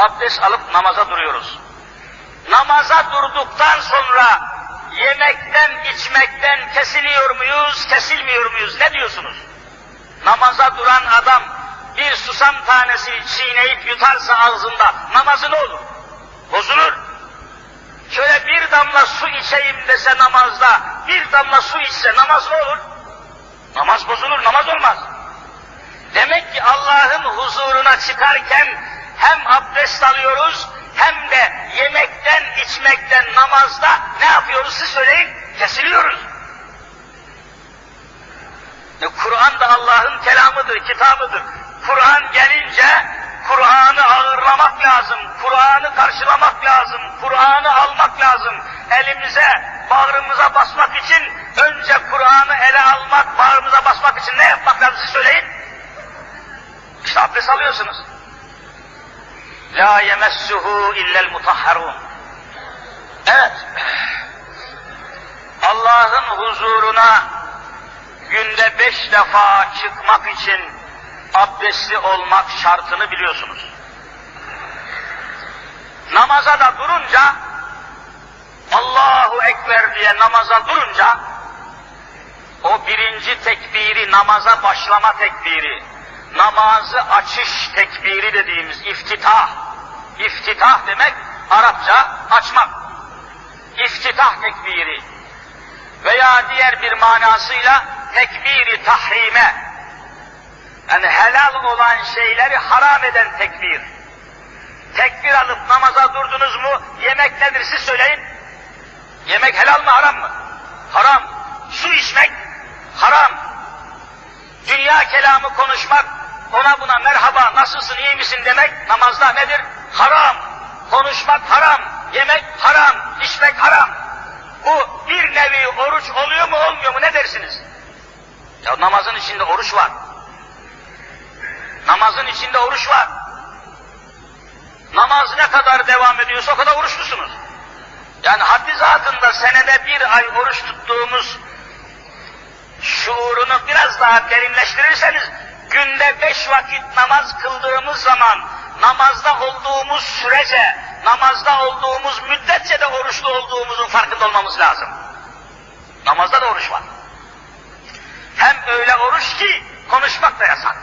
abdest alıp namaza duruyoruz. Namaza durduktan sonra yemekten, içmekten kesiliyor muyuz, kesilmiyor muyuz? Ne diyorsunuz? Namaza duran adam bir susam tanesi çiğneyip yutarsa ağzında namazı ne olur? Bozulur. Şöyle bir damla su içeyim dese namazda, bir damla su içse namaz ne olur? Namaz bozulur, namaz olmaz. Demek ki Allah'ın huzuruna çıkarken hem abdest alıyoruz hem de yemekten, içmekten, namazda ne yapıyoruz siz söyleyin? Kesiliyoruz. Kur'an da Allah'ın kelamıdır, kitabıdır. Kur'an gelince Kur'an'ı ağırlamak lazım, Kur'an'ı karşılamak lazım, Kur'an'ı almak lazım. Elimize, bağrımıza basmak için önce Kur'an'ı ele almak, bağrımıza basmak için ne yapmak lazım siz söyleyin? İşte abdest alıyorsunuz. La yemessuhu illel mutahharun. Evet. Allah'ın huzuruna günde beş defa çıkmak için abdestli olmak şartını biliyorsunuz. Namaza da durunca Allahu Ekber diye namaza durunca o birinci tekbiri namaza başlama tekbiri namazı açış tekbiri dediğimiz iftitah iftitah demek Arapça açmak iftitah tekbiri veya diğer bir manasıyla tekbiri tahrime yani helal olan şeyleri haram eden tekbir. Tekbir alıp namaza durdunuz mu yemek nedir siz söyleyin. Yemek helal mı haram mı? Haram. Su içmek haram. Dünya kelamı konuşmak, nasılsın, iyi misin demek namazda nedir? Haram. Konuşmak haram, yemek haram, içmek haram. Bu bir nevi oruç oluyor mu olmuyor mu ne dersiniz? Ya namazın içinde oruç var. Namazın içinde oruç var. Namaz ne kadar devam ediyorsa o kadar oruçlusunuz. Yani haddi zatında senede bir ay oruç tuttuğumuz şuurunu biraz daha derinleştirirseniz günde beş vakit namaz kıldığımız zaman namazda olduğumuz sürece, namazda olduğumuz müddetçe de oruçlu olduğumuzun farkında olmamız lazım. Namazda da oruç var. Hem öyle oruç ki konuşmak da yasak.